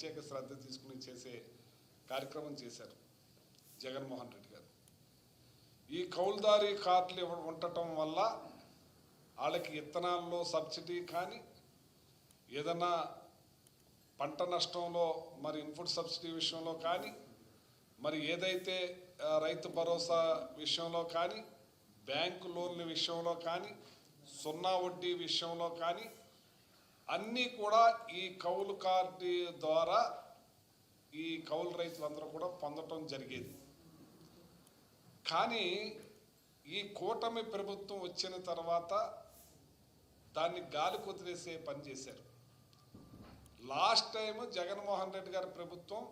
ప్రత్యేక శ్రద్ధ తీసుకుని చేసే కార్యక్రమం చేశారు జగన్మోహన్ రెడ్డి గారు. ఈ కౌలుదారీ కార్డులు ఉండటం వల్ల వాళ్ళకి ఇత్తనాల్లో సబ్సిడీ కానీ ఏదన్నా పంట నష్టంలో మరి ఇన్పుట్ సబ్సిడీ విషయంలో కానీ మరి ఏదైతే రైతు భరోసా విషయంలో కానీ బ్యాంకు లోన్ల విషయంలో కానీ సున్నా వడ్డీ విషయంలో కానీ అన్నీ కూడా ఈ కౌలు కార్డు ద్వారా ఈ కౌలు రైతులందరూ కూడా పొందటం జరిగేది. కానీ ఈ కూటమి ప్రభుత్వం వచ్చిన తర్వాత దాన్ని గాలి కుదిరేసే పని చేశారు. లాస్ట్ టైం జగన్మోహన్ రెడ్డి గారి ప్రభుత్వం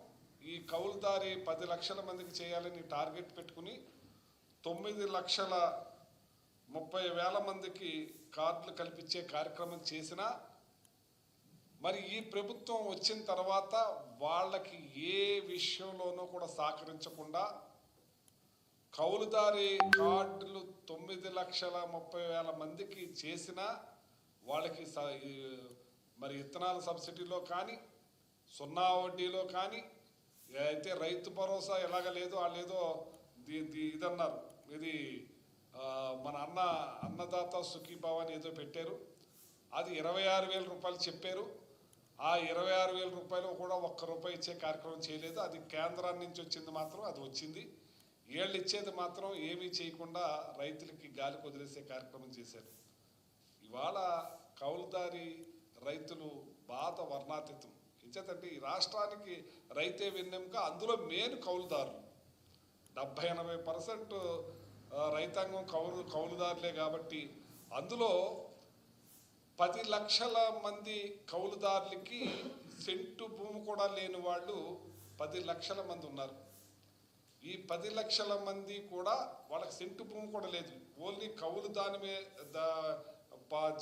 ఈ కౌలుదారి పది లక్షల మందికి చేయాలని టార్గెట్ పెట్టుకుని తొమ్మిది లక్షల ముప్పై వేల మందికి కార్డులు కల్పించే కార్యక్రమం చేసినా మరి ఈ ప్రభుత్వం వచ్చిన తర్వాత వాళ్ళకి ఏ విషయంలోనూ కూడా సహకరించకుండా కౌలుదారి కార్డులు తొమ్మిది లక్షల ముప్పై వేల మందికి చేసిన వాళ్ళకి స- ఈ మరి ఇత్తనాల సబ్సిడీలో కానీ సున్నా వడ్డీలో కానీ అయితే రైతు భరోసా ఎలాగ లేదో వాళ్ళు ఏదో ఇదన్నారు. ఇది మన అన్న అన్నదాత సుఖీభావ ఏదో పెట్టారు. అది ఇరవై ఆరు వేల రూపాయలు చెప్పారు. ఆ ఇరవై ఆరు వేల రూపాయలు కూడా ఒక్క రూపాయి ఇచ్చే కార్యక్రమం చేయలేదు. అది కేంద్రాన్ని నుంచి వచ్చింది మాత్రం అది వచ్చింది. వీళ్ళు ఇచ్చేది మాత్రం ఏమీ చేయకుండా రైతులకి గాలి కుదిరేసే కార్యక్రమం చేశారు. ఇవాళ కౌలుదారి రైతులు బాధ వర్ణాతీతం. ఇచ్చేదంటే ఈ రాష్ట్రానికి రైతే వెన్నెముక అందులో మెయిన్ కౌలుదారులు. డెబ్బై ఎనభై పర్సెంట్ రైతాంగం కౌలు కౌలుదారులే కాబట్టి అందులో పది లక్షల మంది కౌలుదారులకి సెంటు భూమి కూడా లేని వాళ్ళు పది లక్షల మంది ఉన్నారు. ఈ పది లక్షల మంది కూడా వాళ్ళకి సెంటు భూమి కూడా లేదు. ఓన్లీ కవులు దాని మీద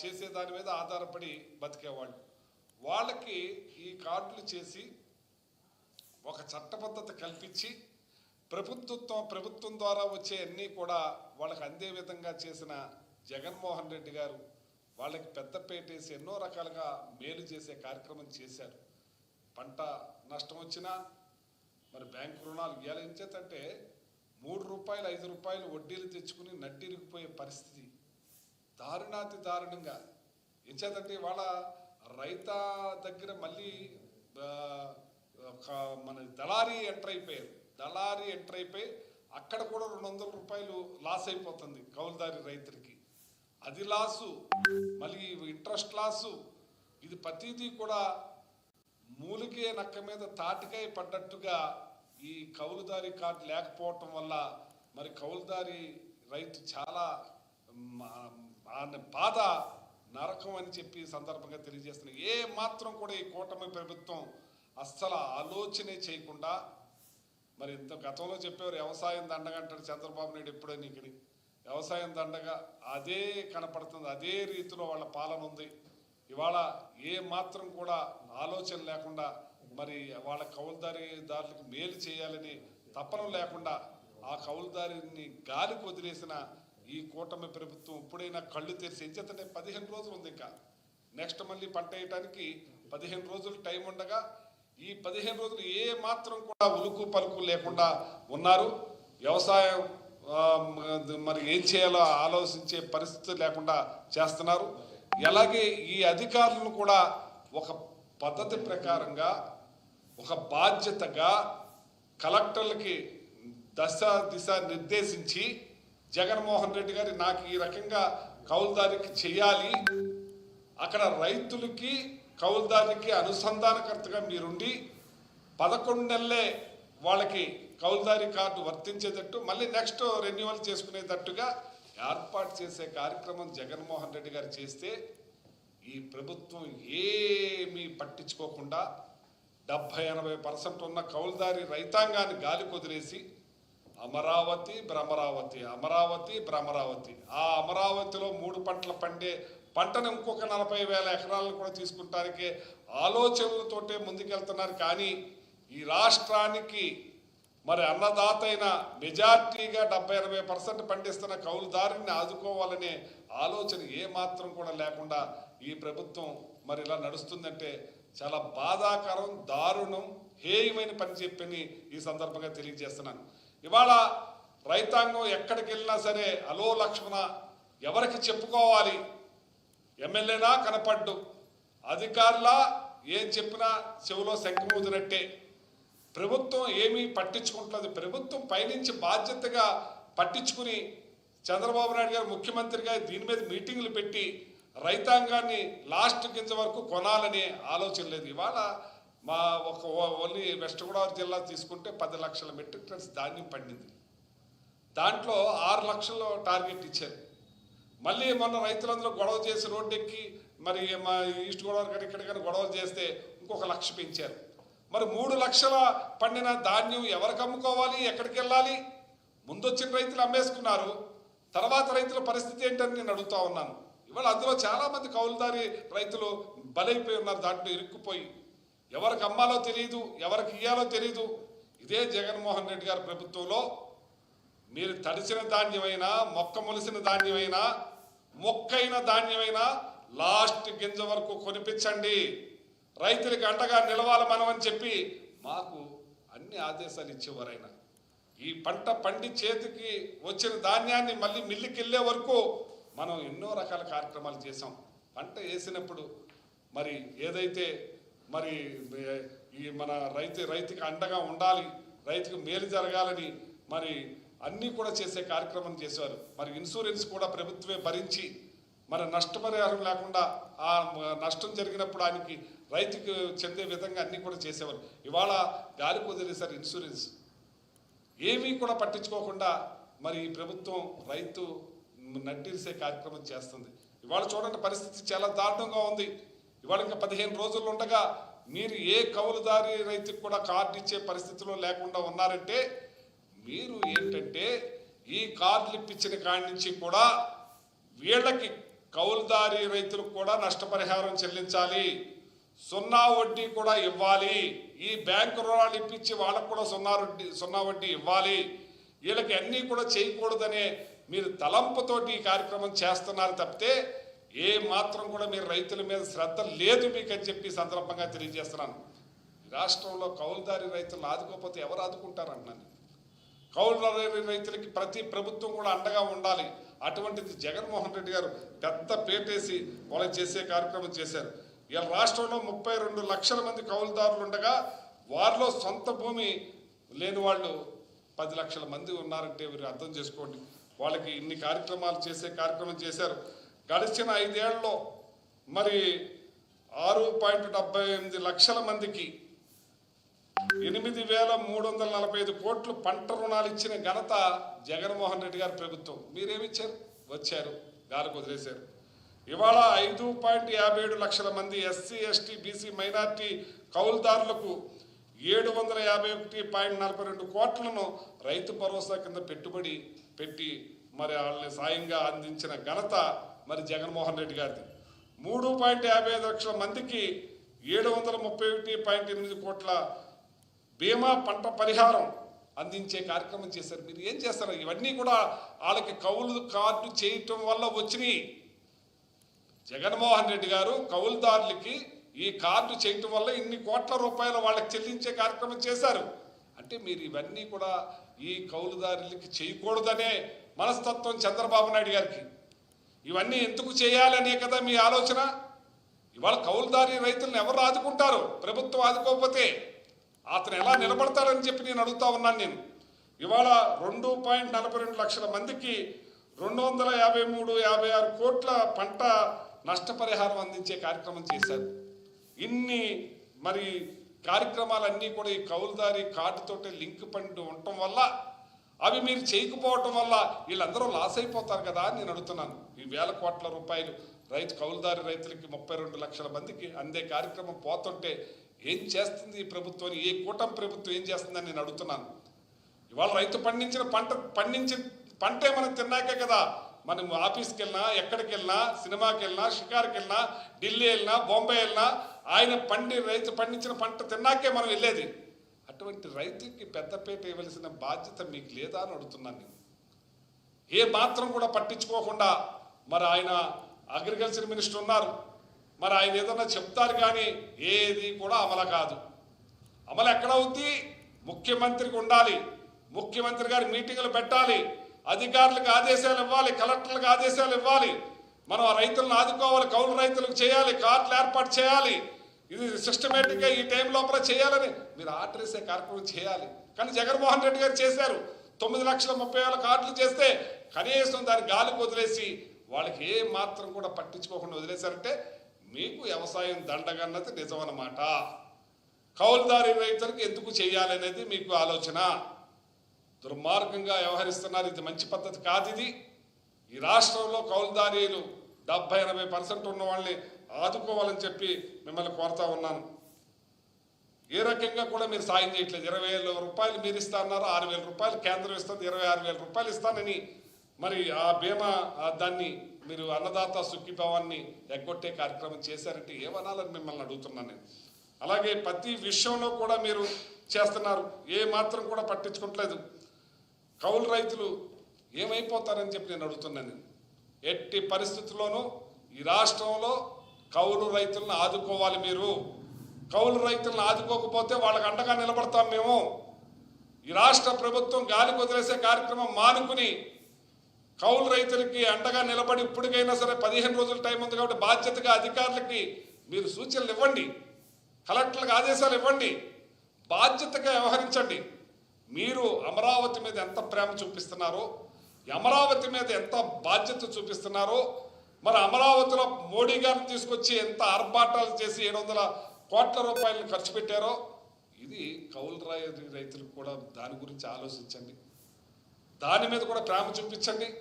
చేసే దాని మీద ఆధారపడి బతికేవాళ్ళు. వాళ్ళకి ఈ కార్డులు చేసి ఒక చట్టబద్ధత కల్పించి ప్రభుత్వం ప్రభుత్వం ద్వారా వచ్చే అన్నీ కూడా వాళ్ళకి అందే విధంగా చేసిన జగన్మోహన్ రెడ్డి గారు వాళ్ళకి పెద్దపేటేసి ఎన్నో రకాలుగా మేలు చేసే కార్యక్రమం చేశారు. పంట నష్టం వచ్చినా మరి బ్యాంకు రుణాలు ఇవ్వాలి ఎంచేతంటే మూడు రూపాయలు ఐదు రూపాయలు వడ్డీలు తెచ్చుకుని నడ్డిరిగిపోయే పరిస్థితి దారుణాతి దారుణంగా. ఎంచేతంటే వాళ్ళ రైత దగ్గర మళ్ళీ ఒక మన దళారీ ఎంటర్ అయిపోయారు. దళారీ ఎంటర్ అయిపోయి అక్కడ కూడా రెండు వందల రూపాయలు లాస్ అయిపోతుంది కౌలుదారి రైతులకి. అది లాసు మళ్ళీ ఇంట్రెస్ట్ లాసు ఇది ప్రతిదీ కూడా మూలికే నక్క మీద తాటికాయ పడ్డట్టుగా ఈ కౌలుదారి కార్డు లేకపోవటం వల్ల మరి కౌలుదారి రైతు చాలా ఆయన బాధ నరకం అని చెప్పి సందర్భంగా తెలియజేస్తున్నాయి ఏ మాత్రం కూడా ఈ కూటమి ప్రభుత్వం అస్సలు ఆలోచనే చేయకుండా మరి ఇంత గతంలో చెప్పేవారు వ్యవసాయం దండగంటాడు చంద్రబాబు నాయుడు ఎప్పుడో నీకుని. వ్యవసాయం దండగా అదే కనపడుతుంది అదే రీతిలో వాళ్ళ పాలన ఉంది. ఇవాళ ఏ మాత్రం కూడా ఆలోచన లేకుండా మరి వాళ్ళ కౌలుదారిదారులకు మేలు చేయాలని తపన లేకుండా ఆ కౌలుదారిని గాలికి వదిలేసిన ఈ కూటమి ప్రభుత్వం ఇప్పుడైనా కళ్ళు తెరిచి ఎంచేతనే పదిహేను రోజులు ఉంది ఇంకా. నెక్స్ట్ మళ్ళీ పంట వేయడానికి పదిహేను రోజులు టైం ఉండగా ఈ పదిహేను రోజులు ఏ మాత్రం కూడా ఉలుకు పలుకు లేకుండా ఉన్నారు. వ్యవసాయం మరి ఏం చేయాలో ఆలోచించే పరిస్థితి లేకుండా చేస్తున్నారు. అలాగే ఈ అధికారులను కూడా ఒక పద్ధతి ప్రకారంగా ఒక బాధ్యతగా కలెక్టర్లకి దశ దిశ నిర్దేశించి జగన్మోహన్ రెడ్డి గారి నాకు ఈ రకంగా కౌలుదారికి చేయాలి. అక్కడ రైతులకి కౌలుదారికి అనుసంధానకర్తగా మీరుండి పదకొండు నెలలే వాళ్ళకి కౌల్దారి కార్డు వర్తించేటట్టు మళ్ళీ నెక్స్ట్ రెన్యువల్ చేసుకునేటట్టుగా ఏర్పాటు చేసే కార్యక్రమం జగన్మోహన్ రెడ్డి గారు చేస్తే ఈ ప్రభుత్వం ఏమీ పట్టించుకోకుండా డెబ్భై ఎనభై పర్సెంట్ ఉన్న కౌలుదారి రైతాంగాన్ని గాలి కుదిరేసి అమరావతి భ్రమరావతి అమరావతి భ్రమరావతి. ఆ అమరావతిలో మూడు పంటలు పండే పంటను ఇంకొక నలభై వేల ఎకరాలను కూడా తీసుకుంటానికి ఆలోచనలతోటే ముందుకెళ్తున్నారు. కానీ ఈ రాష్ట్రానికి మరి అన్నదాత అయిన మెజార్టీగా డెబ్బై ఎనభై పర్సెంట్ పండిస్తున్న కౌలుదారుని ఆదుకోవాలనే ఆలోచన ఏ మాత్రం కూడా లేకుండా ఈ ప్రభుత్వం మరి ఇలా నడుస్తుందంటే చాలా బాధాకరం దారుణం హేయమైన పని చెప్పని ఈ సందర్భంగా తెలియజేస్తున్నాను. ఇవాళ రైతాంగం ఎక్కడికి వెళ్ళినా సరే అలో లక్ష్మణ ఎవరికి చెప్పుకోవాలి? ఎమ్మెల్యేనా కనపడ్డు. అధికారులా ఏం చెప్పినా చెవిలో శంఖమూదినట్టే ప్రభుత్వం ఏమీ పట్టించుకుంటుంది ప్రభుత్వం పైనుంచి బాధ్యతగా పట్టించుకుని చంద్రబాబు నాయుడు గారు ముఖ్యమంత్రిగా దీని మీద మీటింగ్లు పెట్టి రైతాంగాన్ని లాస్ట్ గింజ వరకు కొనాలనే ఆలోచన లేదు. ఇవాళ మా ఒక ఓన్లీ వెస్ట్ గోదావరి జిల్లా తీసుకుంటే పది లక్షల మెట్రిక్ టన్స్ ధాన్యం పండింది. దాంట్లో ఆరు లక్షలు టార్గెట్ ఇచ్చారు. మళ్ళీ మొన్న రైతులందరూ గొడవ చేసి రోడ్డెక్కి మరి మా ఈస్ట్ గోదావరి కానీ ఇక్కడ కానీ గొడవలు చేస్తే ఇంకొక లక్ష పెంచారు. మరి మూడు లక్షల పండిన ధాన్యం ఎవరికి అమ్ముకోవాలి? ఎక్కడికి వెళ్ళాలి? ముందొచ్చిన రైతులు అమ్మేసుకున్నారు. తర్వాత రైతుల పరిస్థితి ఏంటని నేను అడుగుతా ఉన్నాను. ఇవాళ అందులో చాలామంది కౌలుదారి రైతులు బలైపోయి ఉన్నారు దాంట్లో ఇరుక్కుపోయి. ఎవరికి అమ్మాలో తెలియదు ఎవరికి ఇయ్యాలో తెలియదు ఇదే జగన్మోహన్ రెడ్డి గారి ప్రభుత్వంలో మీరు తడిసిన ధాన్యమైనా మొక్క మొలిసిన ధాన్యమైనా మొక్కైన ధాన్యమైనా లాస్ట్ గింజ వరకు కొనిపించండి. రైతులకి అండగా నిలవాలి మనం అని చెప్పి మాకు అన్ని ఆదేశాలు ఇచ్చేవారైనా. ఈ పంట పండి చేతికి వచ్చిన ధాన్యాన్ని మళ్ళీ మిల్లుకి వెళ్ళే వరకు మనం ఎన్నో రకాల కార్యక్రమాలు చేసాం పంట వేసినప్పుడు మరి ఏదైతే మరి ఈ మన రైతు రైతుకి అండగా ఉండాలి రైతుకు మేలు జరగాలని మరి అన్నీ కూడా చేసే కార్యక్రమం చేసేవారు. మరి ఇన్సూరెన్స్ కూడా ప్రభుత్వమే భరించి మరి నష్టపరిహారం లేకుండా ఆ నష్టం జరిగినప్పుడు ఆయనకి రైతుకు చెందే విధంగా అన్నీ కూడా చేసేవారు ఇవాళ గాలి కుదిరేశారు ఇన్సూరెన్స్. ఏమీ కూడా పట్టించుకోకుండా మరి ఈ ప్రభుత్వం రైతు నడ్డిరిసే కార్యక్రమం చేస్తుంది. ఇవాళ చూడండి పరిస్థితి చాలా దారుణంగా ఉంది. ఇవాళ ఇంకా పదిహేను రోజులు ఉండగా మీరు ఏ కౌలుదారి రైతుకు కూడా కార్డు ఇచ్చే పరిస్థితిలో లేకుండా ఉన్నారంటే మీరు ఏంటంటే ఈ కార్డులు ఇప్పించిన కాడి నుంచి కూడా వీళ్ళకి కౌలుదారి రైతులకు కూడా నష్టపరిహారం చెల్లించాలి. సున్నా వడ్డీ కూడా ఇవ్వాలి. ఈ బ్యాంకు రుణాలు ఇప్పించి వాళ్ళకు కూడా సున్నా వడ్డీ సున్నా వడ్డీ ఇవ్వాలి. వీళ్ళకి అన్నీ కూడా చేయకూడదనే మీరు తలంపుతోటి ఈ కార్యక్రమం చేస్తున్నారు తప్పితే ఏ మాత్రం కూడా మీరు రైతుల మీద శ్రద్ధ లేదు మీకు అని చెప్పి సందర్భంగా తెలియజేస్తున్నాను. రాష్ట్రంలో కౌలుదారి రైతులను ఆదుకోకపోతే ఎవరు ఆదుకుంటారంటున్నాను కౌలుదారి రైతులకి ప్రతి ప్రభుత్వం కూడా అండగా ఉండాలి. అటువంటిది జగన్మోహన్ రెడ్డి గారు పెద్ద పేటేసి వాళ్ళు చేసే కార్యక్రమం చేశారు. ఇలా రాష్ట్రంలో ముప్పై రెండు లక్షల మంది కౌలుదారులు ఉండగా వారిలో సొంత భూమి లేని వాళ్ళు పది లక్షల మంది ఉన్నారంటే మీరు అర్థం చేసుకోండి. వాళ్ళకి ఇన్ని కార్యక్రమాలు చేసే కార్యక్రమం చేశారు. గడిచిన ఐదేళ్ళలో మరి ఆరు పాయింట్ డెబ్బై ఎనిమిది లక్షల మందికి ఎనిమిది వేల మూడు వందల నలభై ఐదు కోట్లు పంట రుణాలు ఇచ్చిన ఘనత జగన్మోహన్ రెడ్డి గారి ప్రభుత్వం. మీరేమిచ్చారు? వచ్చారు. గాలి వదిలేశారు ఇవాళ ఐదు పాయింట్ యాభై ఏడు లక్షల మంది ఎస్సీ ఎస్టీ బీసీ మైనార్టీ కౌలుదారులకు ఏడు వందల యాభై ఒకటి పాయింట్ నలభై రెండు కోట్లను రైతు భరోసా కింద పెట్టుబడి పెట్టి మరి వాళ్ళని సాయంగా అందించిన ఘనత మరి జగన్మోహన్ రెడ్డి గారిది. మూడు పాయింట్ యాభై ఐదు లక్షల మందికి ఏడు వందల ముప్పై ఒకటి పాయింట్ ఎనిమిది కోట్ల బీమా పంట పరిహారం అందించే కార్యక్రమం చేశారు. మీరు ఏం చేస్తారు? ఇవన్నీ కూడా వాళ్ళకి కౌలు కార్డు చేయటం వల్ల వచ్చినాయి. జగన్మోహన్ రెడ్డి గారు కౌలుదారులకి ఈ కార్డు చేయటం వల్ల ఇన్ని కోట్ల రూపాయలు వాళ్ళకి చెల్లించే కార్యక్రమం చేశారు. అంటే మీరు ఇవన్నీ కూడా ఈ కౌలుదారులకి చేయకూడదనే మనస్తత్వం చంద్రబాబు నాయుడు గారికి. ఇవన్నీ ఎందుకు చేయాలనే కదా మీ ఆలోచన? ఇవాళ కౌలుదారి రైతులను ఎవరు ఆదుకుంటారు? ప్రభుత్వం ఆదుకోకపోతే అతను ఎలా నిలబడతాడని చెప్పి నేను అడుగుతా ఉన్నాను నేను. ఇవాళ రెండు పాయింట్ నలభై రెండు లక్షల మందికి రెండు వందల యాభై మూడు యాభై ఆరు కోట్ల పంట నష్టపరిహారం అందించే కార్యక్రమం చేశారు. ఇన్ని మరి కార్యక్రమాలన్నీ కూడా ఈ కౌలుదారి కార్డుతోటి లింక్ పండి ఉండటం వల్ల అవి మీరు చేయకపోవటం వల్ల వీళ్ళందరూ లాస్ అయిపోతారు కదా అని నేను అడుగుతున్నాను. ఈ వేల కోట్ల రూపాయలు రైతు కౌలుదారి రైతులకి ముప్పై రెండు లక్షల మందికి అందే కార్యక్రమం పోతుంటే ఏం చేస్తుంది ఈ ప్రభుత్వం? ఏ కూటమి ప్రభుత్వం ఏం చేస్తుందని నేను అడుగుతున్నాను. ఇవాళ రైతు పండించిన పంట పండించిన పంటే మనం తిన్నాకే కదా. మనం ఆఫీస్కి వెళ్ళినా ఎక్కడికి వెళ్ళినా సినిమాకి వెళ్ళినా షికార్కి వెళ్ళినా ఢిల్లీ వెళ్ళినా బొంబాయి వెళ్ళినా ఆయన పండి రైతు పండించిన పంట తిన్నాకే మనం వెళ్ళేది. అటువంటి రైతుకి పెద్దపేట ఇవ్వాల్సిన బాధ్యత మీకు లేదా అని అడుగుతున్నాను నేను. ఏ మాత్రం కూడా పట్టించుకోకుండా మరి ఆయన అగ్రికల్చర్ మినిస్టర్ ఉన్నారు. మరి ఆయన ఏదన్నా చెప్తారు కానీ ఏది కూడా అమలు కాదు. అమలు ఎక్కడ అవుద్ది? ముఖ్యమంత్రికి ఉండాలి. ముఖ్యమంత్రి గారి మీటింగులు పెట్టాలి. అధికారులకు ఆదేశాలు ఇవ్వాలి. కలెక్టర్లకు ఆదేశాలు ఇవ్వాలి. మనం ఆ రైతులను ఆదుకోవాలి. కౌలు రైతులకు చేయాలి. కార్డులు ఏర్పాటు చేయాలి. ఇది సిస్టమేటిక్గా ఈ టైం లోపల చేయాలని మీరు ఆర్డర్ వేసే కార్యక్రమం చేయాలి. కానీ జగన్మోహన్ రెడ్డి గారు చేశారు. తొమ్మిది లక్షల ముప్పై వేల కార్డులు చేస్తే కనీసం దాన్ని గాలికి వదిలేసి వాళ్ళకి ఏ మాత్రం కూడా పట్టించుకోకుండా వదిలేశారంటే మీకు వ్యవసాయం దండగన్నది నిజమన్నమాట. కౌలుదారి రైతులకు ఎందుకు చేయాలనేది మీకు ఆలోచన. దుర్మార్గంగా వ్యవహరిస్తున్నారు ఇది మంచి పద్ధతి కాదు ఇది. ఈ రాష్ట్రంలో కౌలుదారీలు డెబ్బై ఎనభై పర్సెంట్ ఉన్న వాళ్ళని ఆదుకోవాలని చెప్పి మిమ్మల్ని కోరుతా ఉన్నాను. ఏ రకంగా కూడా మీరు సాయం చేయట్లేదు. ఇరవై వేల రూపాయలు మీరు ఇస్తా అన్నారు ఆరు వేల రూపాయలు కేంద్రం ఇస్తుంది ఇరవై ఆరు వేల రూపాయలు ఇస్తానని మరి ఆ బీమా దాన్ని మీరు అన్నదాత సుఖీభావాన్ని ఎగ్గొట్టే కార్యక్రమం చేశారంటే ఏమనాలని మిమ్మల్ని అడుగుతున్నాను నేను. అలాగే ప్రతి విషయంలో కూడా మీరు చేస్తున్నారు. ఏ మాత్రం కూడా పట్టించుకోవట్లేదు కౌలు రైతులు ఏమైపోతారని చెప్పి నేను అడుగుతున్నాను నేను. ఎట్టి పరిస్థితుల్లోనూ ఈ రాష్ట్రంలో కౌలు రైతులను ఆదుకోవాలి మీరు. కౌలు రైతులను ఆదుకోకపోతే వాళ్ళకి అండగా నిలబడతాం మేము. ఈ రాష్ట్ర ప్రభుత్వం గాలికి వదిలేసే కార్యక్రమం మానుకుని కౌలు రైతులకి అండగా నిలబడి ఇప్పటికైనా సరే పదిహేను రోజుల టైం ఉంది కాబట్టి బాధ్యతగా అధికారులకి మీరు సూచనలు ఇవ్వండి. కలెక్టర్లకు ఆదేశాలు ఇవ్వండి. బాధ్యతగా వ్యవహరించండి. మీరు అమరావతి మీద ఎంత ప్రేమ చూపిస్తున్నారో అమరావతి మీద ఎంత బాధ్యత చూపిస్తున్నారో మరి అమరావతిలో మోడీ గారిని తీసుకొచ్చి ఎంత ఆర్భాటాలు చేసి ఏడు వందల కోట్ల రూపాయలు ఖర్చు పెట్టారో ఇది కౌలు రాయ రైతులకు కూడా దాని గురించి ఆలోచించండి. దాని మీద కూడా ప్రేమ చూపించండి.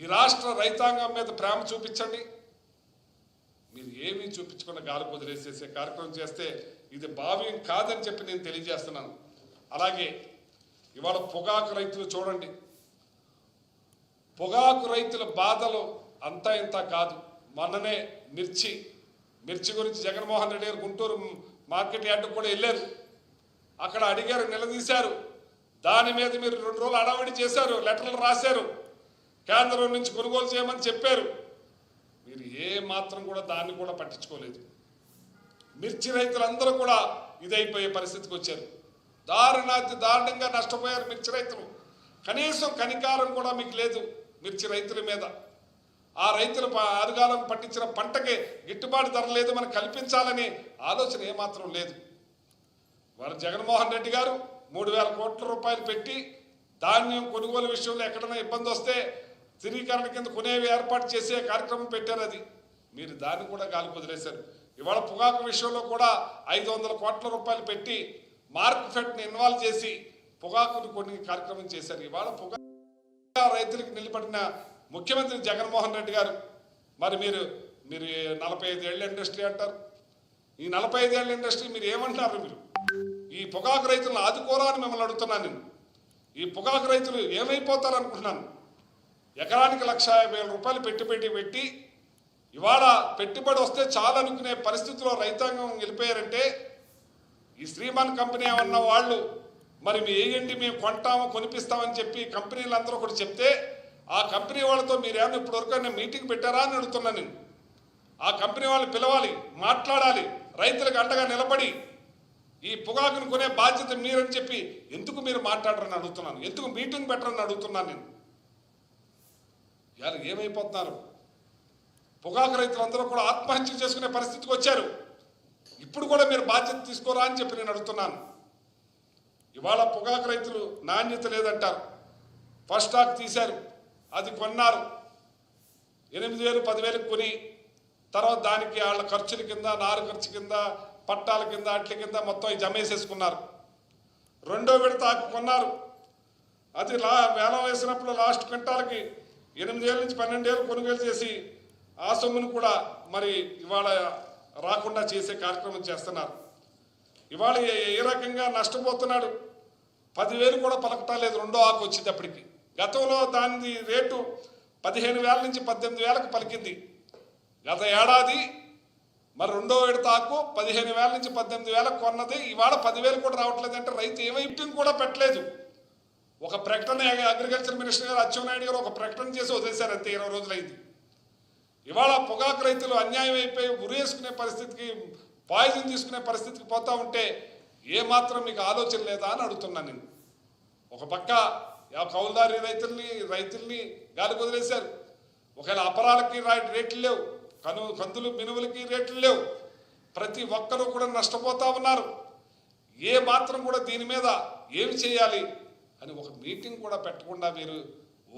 ఈ రాష్ట్ర రైతాంగం మీద ప్రేమ చూపించండి. మీరు ఏమీ చూపించకుండా గాలి కుదిరేసేసే కార్యక్రమం చేస్తే ఇది భావ్యం కాదని చెప్పి నేను తెలియజేస్తున్నాను. అలాగే ఇవాళ పొగాకు రైతులు చూడండి. పొగాకు రైతుల బాధలు అంతా ఇంత కాదు. మొన్ననే మిర్చి మిర్చి గురించి జగన్మోహన్ రెడ్డి గారు గుంటూరు మార్కెట్ యార్డుకు కూడా వెళ్ళారు. అక్కడ అడిగారు నిలదీశారు. దాని మీద మీరు రెండు రోజులు అడావిడి చేశారు లెటర్లు రాశారు కేంద్రం నుంచి కొనుగోలు చేయమని చెప్పారు. మీరు ఏ మాత్రం కూడా దాన్ని కూడా పట్టించుకోలేదు. మిర్చి రైతులందరూ కూడా ఇదైపోయే పరిస్థితికి వచ్చారు. దారుణాతి దారుణంగా నష్టపోయారు మిర్చి రైతులు. కనీసం కనికారం కూడా మీకు లేదు మిర్చి రైతుల మీద. ఆ రైతుల ఆరుగాలం పట్టించిన పంటకి గిట్టుబాటు ధర లేదు మనం కల్పించాలని ఆలోచన ఏమాత్రం లేదు. వారు జగన్మోహన్ రెడ్డి గారు మూడు వేల కోట్ల రూపాయలు పెట్టి ధాన్యం కొనుగోలు విషయంలో ఎక్కడైనా ఇబ్బంది వస్తే స్థిరీకరణ కింద కొనేవి ఏర్పాటు చేసే కార్యక్రమం పెట్టారు అది. మీరు దాన్ని కూడా గాలి కుదిరేశారు. ఇవాళ పొగాకు విషయంలో కూడా ఐదు వందల కోట్ల రూపాయలు పెట్టి మార్క్ ఫెట్ని ఇన్వాల్వ్ చేసి పొగాకుని కొన్ని కార్యక్రమం చేశారు. ఇవాళ పొగా రైతులకు నిలబడిన ముఖ్యమంత్రి జగన్మోహన్ రెడ్డి గారు. మరి మీరు మీరు నలభై ఐదు ఇండస్ట్రీ అంటారు. ఈ నలభై ఐదేళ్ళ ఇండస్ట్రీ మీరు ఏమంటున్నారు మీరు? ఈ పొగాకు రైతులను ఆదుకోరా అని మిమ్మల్ని అడుగుతున్నాను నేను. ఈ పొగాకు రైతులు ఏమైపోతారనుకుంటున్నాను? ఎకరానికి లక్ష వేల రూపాయలు పెట్టుబడి పెట్టి ఇవాళ పెట్టుబడి వస్తే చాలనుకునే పరిస్థితిలో రైతాంగం వెళ్ళిపోయారంటే ఈ శ్రీమాన్ కంపెనీ ఏమన్న వాళ్ళు మరి మీ వేయండి మేము కొంటాము కొనిపిస్తామని చెప్పి కంపెనీలందరూ ఒకటి చెప్తే ఆ కంపెనీ వాళ్ళతో మీరేమన్నా ఇప్పటివరకు నేను మీటింగ్ పెట్టారా అని అడుగుతున్నాను నేను. ఆ కంపెనీ వాళ్ళు పిలవాలి మాట్లాడాలి రైతులకు అండగా నిలబడి ఈ పొగాకును కొనే బాధ్యత మీరని చెప్పి ఎందుకు మీరు మాట్లాడరని అడుగుతున్నాను? ఎందుకు మీటింగ్ పెట్టరని అడుగుతున్నాను నేను? ఇవాళ ఏమైపోతున్నారు? పొగాకు రైతులందరూ కూడా ఆత్మహత్య చేసుకునే పరిస్థితికి వచ్చారు. ఇప్పుడు కూడా మీరు బాధ్యత తీసుకోరా అని చెప్పి నేను అడుగుతున్నాను. ఇవాళ పొగాకు రైతులు నాణ్యత లేదంటారు. ఫస్ట్ స్టాక్ తీశారు. అది కొన్నారు. ఎనిమిది వేలు పదివేలకు కొని తర్వాత దానికి వాళ్ళ ఖర్చుల కింద నారు ఖర్చు కింద పట్టాల కింద అట్ల కింద మొత్తం అవి జమ రెండో విడత ఆకు కొన్నారు. అది లా వేలం వేసినప్పుడు లాస్ట్ క్వింటాలకి ఎనిమిదేళ్ళ నుంచి పన్నెండేళ్ళు కొనుగోలు చేసి ఆ సొమ్మును కూడా మరి ఇవాళ రాకుండా చేసే కార్యక్రమం చేస్తున్నారు. ఇవాళ ఏ- ఏ రకంగా నష్టపోతున్నాడు? పదివేలు కూడా పలకటాలేదు రెండో ఆకు వచ్చేటప్పటికి. గతంలో దాని రేటు పదిహేను వేల నుంచి పద్దెనిమిది వేలకు పలికింది. గత ఏడాది మరి రెండో విడత పదిహేను వేల నుంచి పద్దెనిమిది వేలకు కొన్నది. ఇవాళ పదివేలు కూడా రావట్లేదు అంటే రైతు ఏమైపు కూడా పెట్టలేదు. ఒక ప్రకటన అగ్రికల్చర్ మినిస్టర్ గారు అచ్చెన్నాయుడు గారు ఒక ప్రకటన చేసి వదిలేశారు అంతే ఇరవై రోజులైంది ఇవాళ పొగాకు రైతులు అన్యాయం అయిపోయి ఉరేసుకునే పరిస్థితికి పాయిజన్ తీసుకునే పరిస్థితికి పోతా ఉంటే ఏమాత్రం మీకు ఆలోచన లేదా అని అడుగుతున్నాను నేను. ఒక పక్క కౌలుదారి రైతుల్ని రైతుల్ని గాలి వదిలేశారు. ఒకవేళ అపరాలకి రేట్లు లేవు. కను కందులు మినువులకి రేట్లు లేవు. ప్రతి ఒక్కరూ కూడా నష్టపోతా ఉన్నారు. ఏ మాత్రం కూడా దీని మీద ఏమి చేయాలి అని ఒక మీటింగ్ కూడా పెట్టకుండా మీరు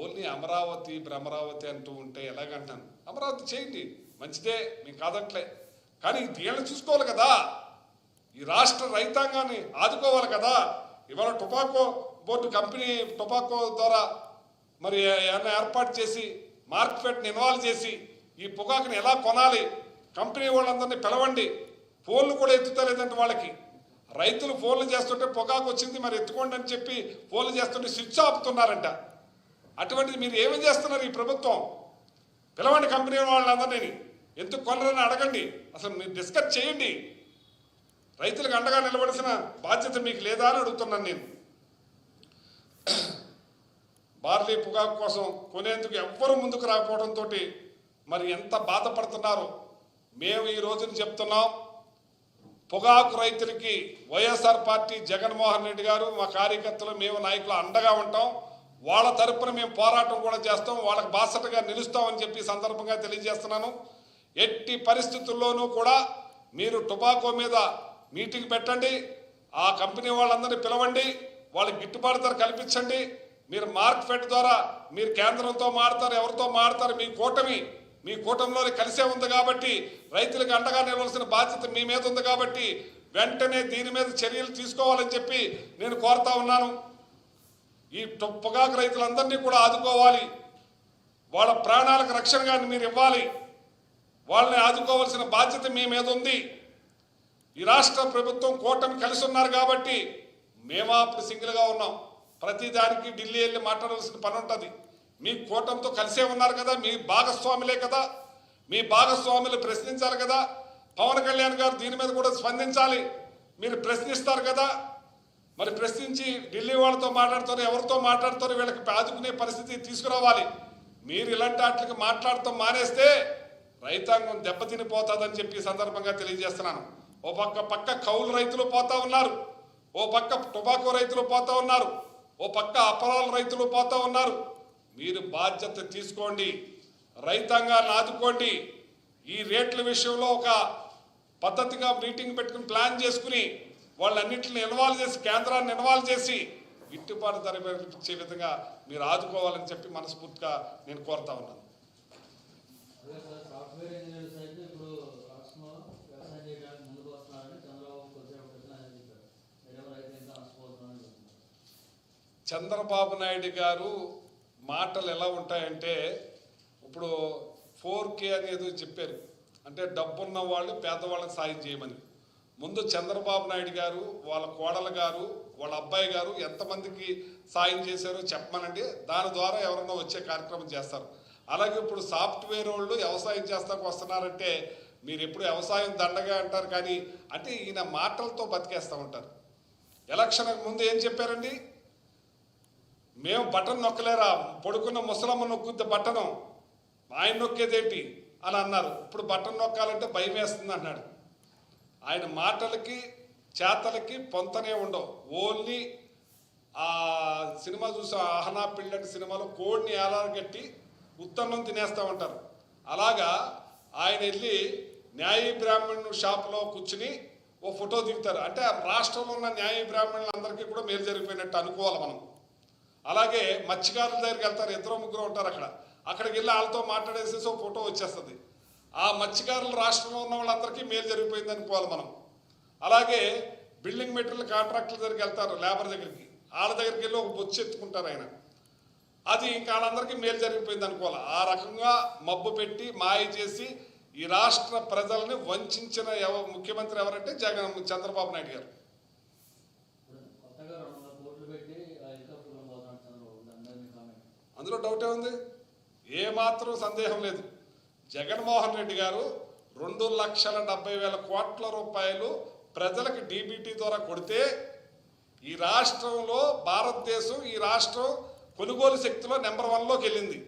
ఓన్లీ అమరావతి భ్రమరావతి అంటూ ఉంటే ఎలాగంటాను? అమరావతి చేయండి మంచిదే మీకు కాదట్లే. కానీ వీళ్ళని చూసుకోవాలి కదా. ఈ రాష్ట్ర రైతాంగాన్ని ఆదుకోవాలి కదా. ఇవాళ టొబాకో బోర్డు కంపెనీ టొబాకో ద్వారా మరి ఏమైనా ఏర్పాటు చేసి మార్కెట్ని ఇన్వాల్వ్ చేసి ఈ పొగాకుని ఎలా కొనాలి? కంపెనీ వాళ్ళందరినీ పిలవండి. ఫోన్లు కూడా ఎత్తుతలేదంటే వాళ్ళకి. రైతులు ఫోన్లు చేస్తుంటే పొగాకు వచ్చింది మరి ఎత్తుకోండి అని చెప్పి ఫోన్లు చేస్తుంటే స్విచ్ ఆపుతున్నారంట. అటువంటిది మీరు ఏమి చేస్తున్నారు ఈ ప్రభుత్వం? పిలవండి కంపెనీ వాళ్ళందరినీ. ఎందుకు కొనరని అడగండి. అసలు మీరు డిస్కస్ చేయండి. రైతులకు అండగా నిలబడిసిన బాధ్యత మీకు లేదా అని అడుగుతున్నాను నేను. బార్లీ పొగాకు కోసం కొనేందుకు ఎవ్వరూ ముందుకు రాకపోవడంతో మరి ఎంత బాధపడుతున్నారు? మేము ఈ రోజున చెప్తున్నాం పొగాకు రైతులకి వైఎస్ఆర్ పార్టీ జగన్మోహన్ రెడ్డి గారు మా కార్యకర్తలు మేము నాయకులు అండగా ఉంటాం. వాళ్ళ తరపున మేము పోరాటం కూడా చేస్తాం. వాళ్ళకి బాసటగా నిలుస్తామని చెప్పి సందర్భంగా తెలియజేస్తున్నాను. ఎట్టి పరిస్థితుల్లోనూ కూడా మీరు టొబాకో మీద మీటింగ్ పెట్టండి. ఆ కంపెనీ వాళ్ళందరినీ పిలవండి. వాళ్ళకి గిట్టుబాటు ధర కల్పించండి. మీరు మార్క్ఫెడ్ ద్వారా మీరు కేంద్రంతో మాడతారు ఎవరితో మాడతారు మీ కూటమి మీ కూటమిలో కలిసే ఉంది కాబట్టి రైతులకు అండగా నిలవలసిన బాధ్యత మీ మీద ఉంది కాబట్టి వెంటనే దీని మీద చర్యలు తీసుకోవాలని చెప్పి నేను కోరుతా ఉన్నాను. ఈ పొగాకు రైతులందరినీ కూడా ఆదుకోవాలి. వాళ్ళ ప్రాణాలకు రక్షణగా మీరు ఇవ్వాలి. వాళ్ళని ఆదుకోవాల్సిన బాధ్యత మీ మీద ఉంది. ఈ రాష్ట్ర ప్రభుత్వం కూటమి కలిసి ఉన్నారు కాబట్టి మేమా అప్పుడు సింగిల్గా ఉన్నాం. ప్రతిదానికి ఢిల్లీ వెళ్ళి మాట్లాడవలసిన పని ఉంటుంది. మీ కూటమితో కలిసే ఉన్నారు కదా మీ భాగస్వాములే కదా మీ భాగస్వాములు ప్రశ్నించాలి కదా. పవన్ కళ్యాణ్ గారు దీని మీద కూడా స్పందించాలి. మీరు ప్రశ్నిస్తారు కదా. మరి ప్రశ్నించి ఢిల్లీ వాళ్ళతో మాట్లాడుతారు ఎవరితో మాట్లాడుతారు వీళ్ళకి ఆదుకునే పరిస్థితి తీసుకురావాలి. మీరు ఇలాంటి వాటికి మాట్లాడటం మానేస్తే రైతాంగం దెబ్బతినిపోతుందని చెప్పి సందర్భంగా తెలియజేస్తున్నాను. ఓ పక్క పక్క కౌలు రైతులు పోతా ఉన్నారు. ఓ పక్క టొబాకో రైతులు పోతా ఉన్నారు. ఓ పక్క అపరాల రైతులు పోతా ఉన్నారు. మీరు బాధ్యత తీసుకోండి రైతాంగాన్ని ఆదుకోండి. ఈ రేట్ల విషయంలో ఒక పద్ధతిగా మీటింగ్ పెట్టుకుని ప్లాన్ చేసుకుని వాళ్ళన్నింటిని ఇన్వాల్వ్ చేసి కేంద్రాన్ని ఇన్వాల్వ్ చేసి గిట్టుబాటు ధర ఇచ్చే విధంగా మీరు ఆదుకోవాలని చెప్పి మనస్ఫూర్తిగా నేను కోరుతా ఉన్నాను. చంద్రబాబు నాయుడు గారు మాటలు ఎలా ఉంటాయంటే ఇప్పుడు ఫోర్ కే అనేది చెప్పారు. అంటే డబ్బున్న వాళ్ళు పేదవాళ్ళకి సాయం చేయమని. ముందు చంద్రబాబు నాయుడు గారు వాళ్ళ కోడలు గారు వాళ్ళ అబ్బాయి గారు ఎంతమందికి సాయం చేశారో చెప్పమనండి. దాని ద్వారా ఎవరన్నా వచ్చే కార్యక్రమం చేస్తారు. అలాగే ఇప్పుడు సాఫ్ట్వేర్ వాళ్ళు వ్యవసాయం చేస్తాకు వస్తున్నారంటే మీరు ఎప్పుడు వ్యవసాయం దండగా అంటారు కానీ అంటే ఈయన మాటలతో బతికేస్తూ ఉంటారు. ఎలక్షన్ ముందు ఏం చెప్పారండి? మేము బటన్ నొక్కలేరా? పడుకున్న ముసలమ్మ నొక్కుద్ది బట్టను ఆయన నొక్కేదేంటి? అని అన్నారు. ఇప్పుడు బటన్ నొక్కాలంటే భయం వేస్తుంది అన్నాడు ఆయన మాటలకి చేతలకి పొంతనే ఉండవు. ఓన్లీ ఆ సినిమా చూసి ఆహనా పిల్లటి సినిమాలో కోడిని ఏలాగట్టి ఉత్తన్నం తినేస్తూ ఉంటారు. అలాగా ఆయన వెళ్ళి న్యాయ బ్రాహ్మణు షాప్లో కూర్చుని ఓ ఫోటో దిగుతారు. అంటే ఆ రాష్ట్రంలో ఉన్న న్యాయ బ్రాహ్మణులందరికీ కూడా మేలు జరిగిపోయినట్టు అనుకోవాలి మనం. అలాగే మత్స్యకారుల దగ్గరికి వెళ్తారు ఇద్దరు ముగ్గురు ఉంటారు అక్కడ. అక్కడికి వెళ్ళి వాళ్ళతో మాట్లాడేసేసి ఒక ఫోటో వచ్చేస్తుంది. ఆ మత్స్యకారుల రాష్ట్రంలో ఉన్న వాళ్ళందరికీ మేలు జరిగిపోయింది అనుకోవాలి మనం. అలాగే బిల్డింగ్ మెటీరియల్ కాంట్రాక్టుల దగ్గరికి వెళ్తారు లేబర్ దగ్గరికి. వాళ్ళ దగ్గరికి వెళ్ళి ఒక బొచ్చు ఎత్తుకుంటారు ఆయన. అది ఇంకా వాళ్ళందరికీ మేలు జరిగిపోయింది అనుకోవాలి. ఆ రకంగా మబ్బు పెట్టి మాయ చేసి ఈ రాష్ట్ర ప్రజల్ని వంచిన ఎవ ముఖ్యమంత్రి ఎవరంటే జగన్ చంద్రబాబు నాయుడు గారు ఇప్పుడు కొత్తగా రెండు వందల కోట్లు పెట్టి ఆ హెలికాప్టర్లో పోతున్నాడు చంద్రబాబు దాని మీద మీ కామెంట్ అందులో డౌటే ఉంది ఏమాత్రం సందేహం లేదు. జగన్మోహన్ రెడ్డి గారు రెండు లక్షల డెబ్బై వేల కోట్ల రూపాయలు ప్రజలకు డీబీటీ ద్వారా కొడితే ఈ రాష్ట్రంలో భారతదేశం ఈ రాష్ట్రం కొనుగోలు శక్తిలో నెంబర్ వన్లోకి వెళ్ళింది.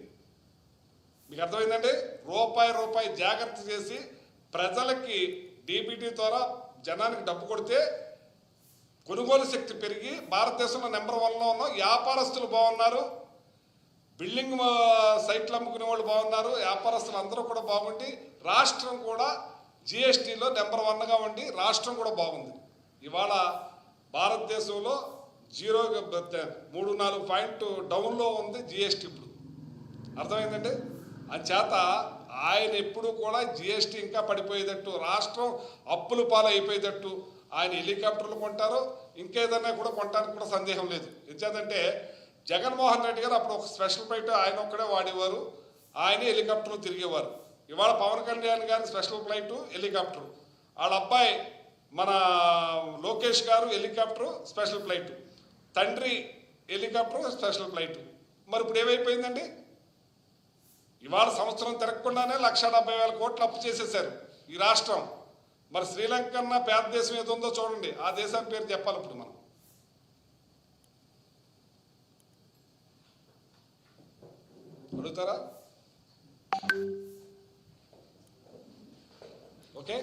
మీకు అర్థమైందండి? రూపాయి రూపాయి జాగ్రత్త చేసి ప్రజలకి డీబీటీ ద్వారా జనానికి డబ్బు కొడితే కొనుగోలు శక్తి పెరిగి భారతదేశంలో నెంబర్ వన్లో ఉన్నాం వ్యాపారస్తులు బాగున్నారు. బిల్డింగ్ సైట్లు అమ్ముకునే వాళ్ళు బాగున్నారు వ్యాపారస్తులు అందరూ కూడా బాగుండి రాష్ట్రం కూడా జిఎస్టీలో నెంబర్ వన్గా ఉండి రాష్ట్రం కూడా బాగుంది. ఇవాళ భారతదేశంలో జీరో మూడు నాలుగు పాయింట్ డౌన్లో ఉంది జిఎస్టీ ఇప్పుడు. అర్థమైందండి? అంచేత ఆయన ఎప్పుడు కూడా జిఎస్టీ ఇంకా పడిపోయేటట్టు రాష్ట్రం అప్పుల పాలైపోయేటట్టు ఆయన హెలికాప్టర్లు కొంటారు ఇంకేదన్నా కూడా కొంటానికి కూడా సందేహం లేదు. ఎంచేతంటే జగన్మోహన్ రెడ్డి గారు అప్పుడు ఒక స్పెషల్ ఫ్లైట్ ఆయన ఒక్కడే వాడేవారు. ఆయనే హెలికాప్టర్లు తిరిగేవారు. ఇవాళ పవన్ కళ్యాణ్ గారి స్పెషల్ ఫ్లైట్ హెలికాప్టర్. వాళ్ళ అబ్బాయి మన లోకేష్ గారు హెలికాప్టర్ స్పెషల్ ఫ్లైట్. తండ్రి హెలికాప్టర్ స్పెషల్ ఫ్లైట్. మరి ఇప్పుడు ఏమైపోయిందండి? ఇవాళ సంవత్సరం తిరగకుండానే లక్ష డెబ్బై వేల కోట్లు అప్పు చేసేసారు ఈ రాష్ట్రం. మరి శ్రీలంక కన్నా పేద దేశం ఏదో ఉందో చూడండి. ఆ దేశం పేరు చెప్పాలి ఇప్పుడు మనం. అడుగుతారా ఓకే?